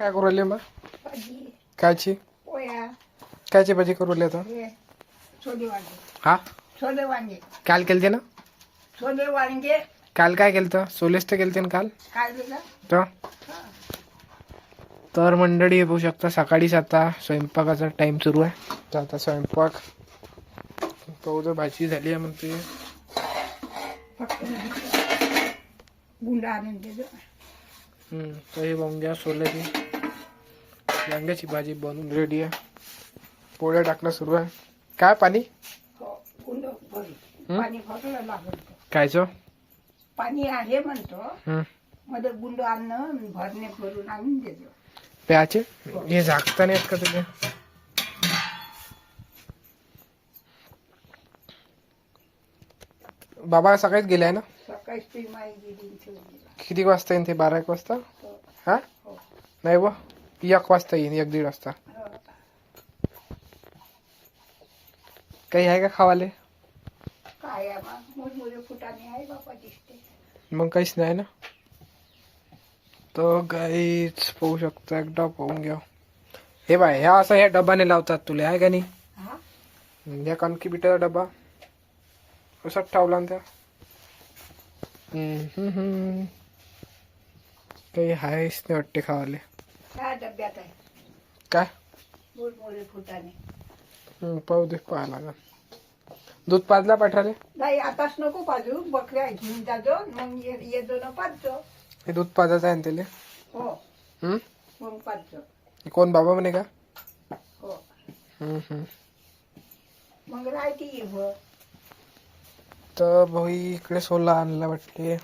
काय करू राहिले मग कायची कायची भाजी करू राहिले आता? हे छोले वांगे. हा? काल केलते ना? छोले वांगे. काल काय केलं सोलेस तर केलते ना काल? तर? तर मंडळी बघू शकता सकाळीच आता स्वयंपाकाचा टाइम सुरू आहे. तर आता स्वयंपाक. पाहू तर भाजी झाली आहे म्हणते. गुंडा आणून तर हे वांग्या सोल्याची वांग्याची भाजी बनवून रेडी आहे पोळ्या टाकणं सुरू आहे काय पाणी? पाणी भरलं लागलं कायचं? पाणी आहे म्हणतो। हम्म, मध्ये गुंड आणणं भरणे भरून आणून देतो. प्याचे? हे झाकता नाहीत का तुझे बाबा सकाळीच गेलाय ना? सकाळी माई किती वाजता येईन ते? बारा एक वाजता? हो. नाही व? एक वाजता येईन एक दीड वाजता. काही आहे का खावाले? काय आहे बा? मुरमुरे फुटाने आहे बापा दिसते. मग काहीच नाही ना? तर काहीच पाहू शकता एकदा पाहून घ्या. हे बाय ह्या असं ह्या डब्याने लावतात तुला आहे का नाही? हा? या कणकी बिटाचा डबा असाच ठेवला ना त्या? हम्म, हम्म, हम्म. काही आहेच नाही वाटते खावाले. काय डब्यात आहे. काय? मुरमुरे फुटाने. पाहू दे पाहा लागल. दूध पाजला पाठवाले नाही आताच नको पाजू. बकऱ्या घेऊन जाजो मग ये- येजो ना पाजतो हे दूध पाजायचं आहे ना त्याले? हो. हम्म? मग पाजतो हे कोण बाबा म्हणे का? हो. हम्म, हम्म. मग राहते ये भर तर भाऊ इकडे सोला आणला वाटते.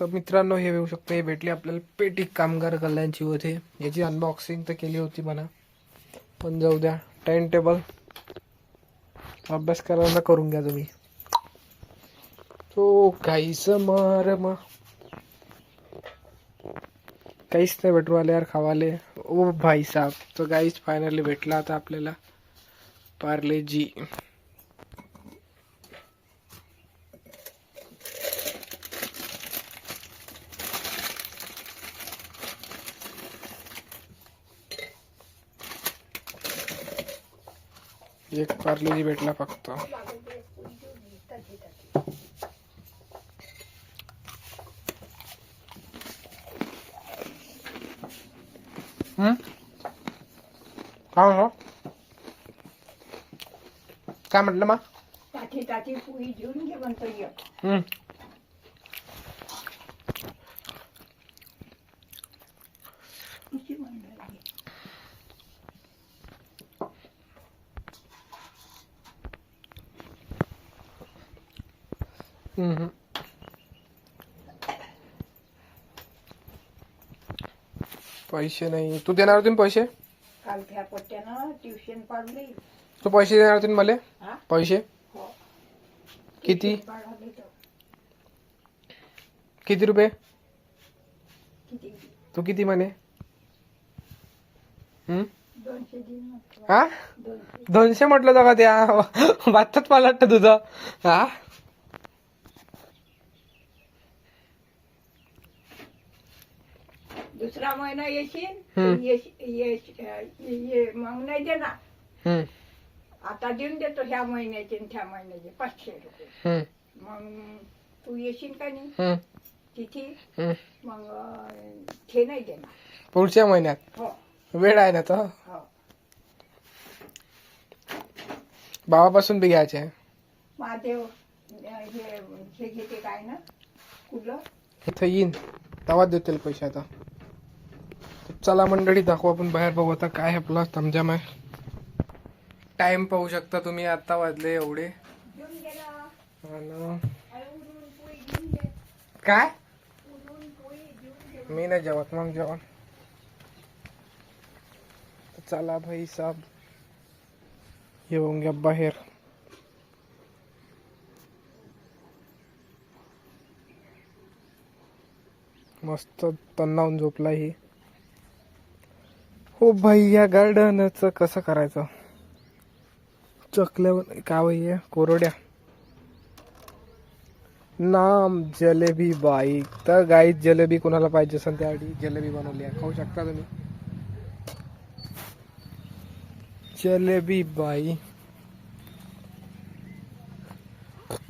तर मित्रांनो हे येऊ शकतं हे भेटले आपल्याला पेटी कामगार कल्याणची होते याची अनबॉक्सिंग तर केली होती म्हणा. पण जाऊ द्या टाइम टेबल अभ्यास करायला करून घ्या तुम्ही. तो काहीच मर मग काहीच नाही भेटू आले यार खावाले. ओ भाई साहब तो काहीच फायनली भेटला आता आपल्याला. पार्ले जी. एक पार्लेजी भेटला फक्त हम्म? काय म्हटलं मा? ताठी ताठी पोळी घेऊन घे म्हणतो हम्म. पैसे नाही. तू देणार होती ना पैसे? काल त्या पट्ट्यानं ट्युशन पाडली. तू पैसे देणार होती ना मला? हा? पैसे? हो. किती? किती रुपये? किती? तू किती म्हणे? हम्म? दोनशे दिन म्हटलं. हा? दोनशे. दोनशे म्हटलं होतं का त्या? बातच मला वाटतं तुझं. हा? दुसरा महिना येशील मग नाही देणार. आता देऊन देतो ह्या महिन्याचे त्या महिन्याचे पाचशे रुपये. मग तू येशील का नाही? तिथे. मग ते नाही देणार. पुढच्या महिन्यात? हो. वेळ आहे ना हो. भावापासून बी घ्यायचे. महादेव हे हे घेते काय ना? कुठलं? इथं येईन. तेव्हा देतील पैसे आता. चला मंडळी दाखवू आपण बाहेर बघू आता काय आपला थमजाम आहे टाइम पाहू शकता तुम्ही आता वाजले एवढे. आणि काय? मी नाही जेवत मग जेवण. चला भाई साहब येऊन घ्या बाहेर. मस्त तन्नावून झोपला ही. हो भाई या गार्डनच कसं करायचं? चकल्या काय भाई कोरड्या. नाम जलेबी बाई. तर गाईत जलेबी कोणाला पाहिजे असेल त्यासाठी जलेबी बनवली आहे. खाऊ शकता तुम्ही. जलेबी बाई.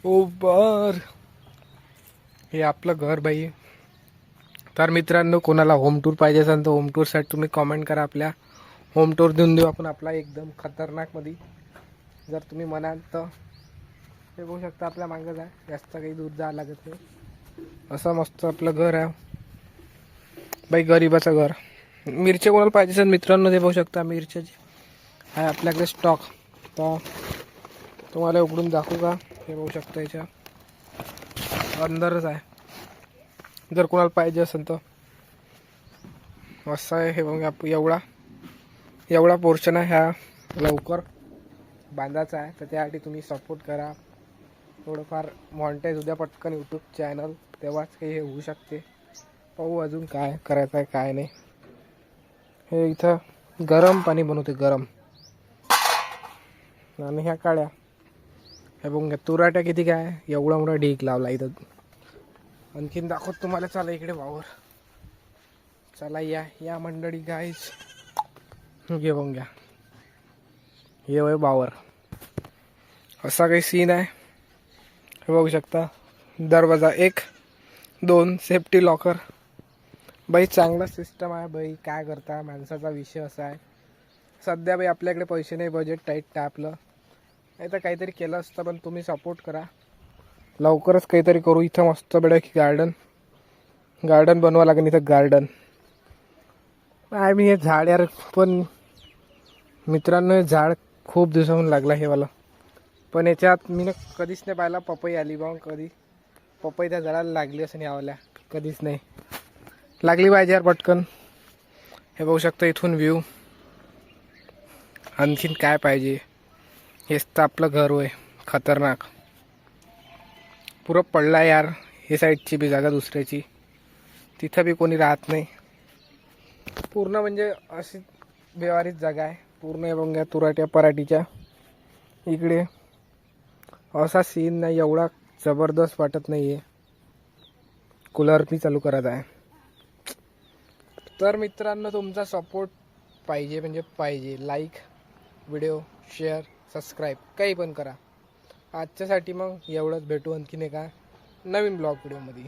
ओ बर हे आपलं घर बाई तर मित्रांनो कोणाला होम टूर पाहिजे असेल तर होम टूरसाठी तुम्ही कॉमेंट करा आपल्या. होम टूर देऊन देऊ आपण आपला एकदम खतरनाकमध्ये जर तुम्ही म्हणाल तर हे बघू शकता आपल्या मागं आहे जास्त काही दूर जावं लागत नाही. असं मस्त आपलं घर आहे. बाई गरिबाचं घर. मिरच्या कोणाला पाहिजे असेल मित्रांनो ते बघू शकता. मिरच्याचे आहे आपल्याकडे स्टॉक तर तुम्हाला उघडून दाखवू का? हे बघू शकता याच्या अंदरच आहे. जर कोणाला पाहिजे असेल तर. असं आहे हे बघा एवढा एवढा पोर्शन आहे ह्या लवकर बांधायचा आहे. तर त्यासाठी तुम्ही सपोर्ट करा. थोडंफार मॉन्टेज उद्या पटकन यूट्यूब चॅनल तेव्हाच काही हे होऊ शकते. पाहू अजून काय करायचं आहे काय नाही. हे इथं गरम पाणी बनवते गरम. आणि ह्या काळ्या. हे बघून घ्या तुराट्या किती काय एवढा मोठा ढीक लावला इथं. आणखीन दाखवत तुम्हाला चला इकडे वावर. चला या या मंडळी गाईच घेऊन घ्या. हे वय वावर. असा काही सीन आहे. हे बघू शकता. दरवाजा एक दोन सेफ्टी लॉकर बाई चांगला सिस्टम आहे बाई. काय करता? माणसाचा विषय असा आहे. सध्या बाई आपल्याकडे पैसे नाही बजेट टाईट आहे आपलं. नाही तर काहीतरी केलं असतं पण तुम्ही सपोर्ट करा. लवकरच काहीतरी करू. इथं मस्त बेडक गार्डन गार्डन बनवा लागेल इथं गार्डन आय मी हे झाड यार पण मित्रांनो हे झाड खूप दिवसाहून लागला हे मला पण याच्यात मी ना कधीच नाही पाहिला पपई आली बा कधी. पपई त्या झाडाला लागली असं नाही आवल्या. कधीच नाही. लागली पाहिजे यार पटकन. हे बघू शकता इथून व्ह्यू आणखीन काय पाहिजे? हेच तर आपलं घर होय. खतरनाक. पुरं पडला यार हे साईडची बी जागा दुसऱ्याची. तिथं बी कोणी राहत नाही. पूर्ण म्हणजे अशी व्यवहारिक जागा आहे. पूर्ण हे बघा तुराट्या पराठीच्या. इकडे असा सीन नाही एवढा जबरदस्त वाटत नाही आहे कूलर मी चालू करत आहे. तर मित्रांनो तुमचा सपोर्ट पाहिजे म्हणजे पाहिजे. लाईक व्हिडिओ शेअर सबस्क्राईब काही पण करा. आजच्यासाठी मग एवढंच भेटू आणखीन एका नवीन ब्लॉग व्हिडिओमध्ये.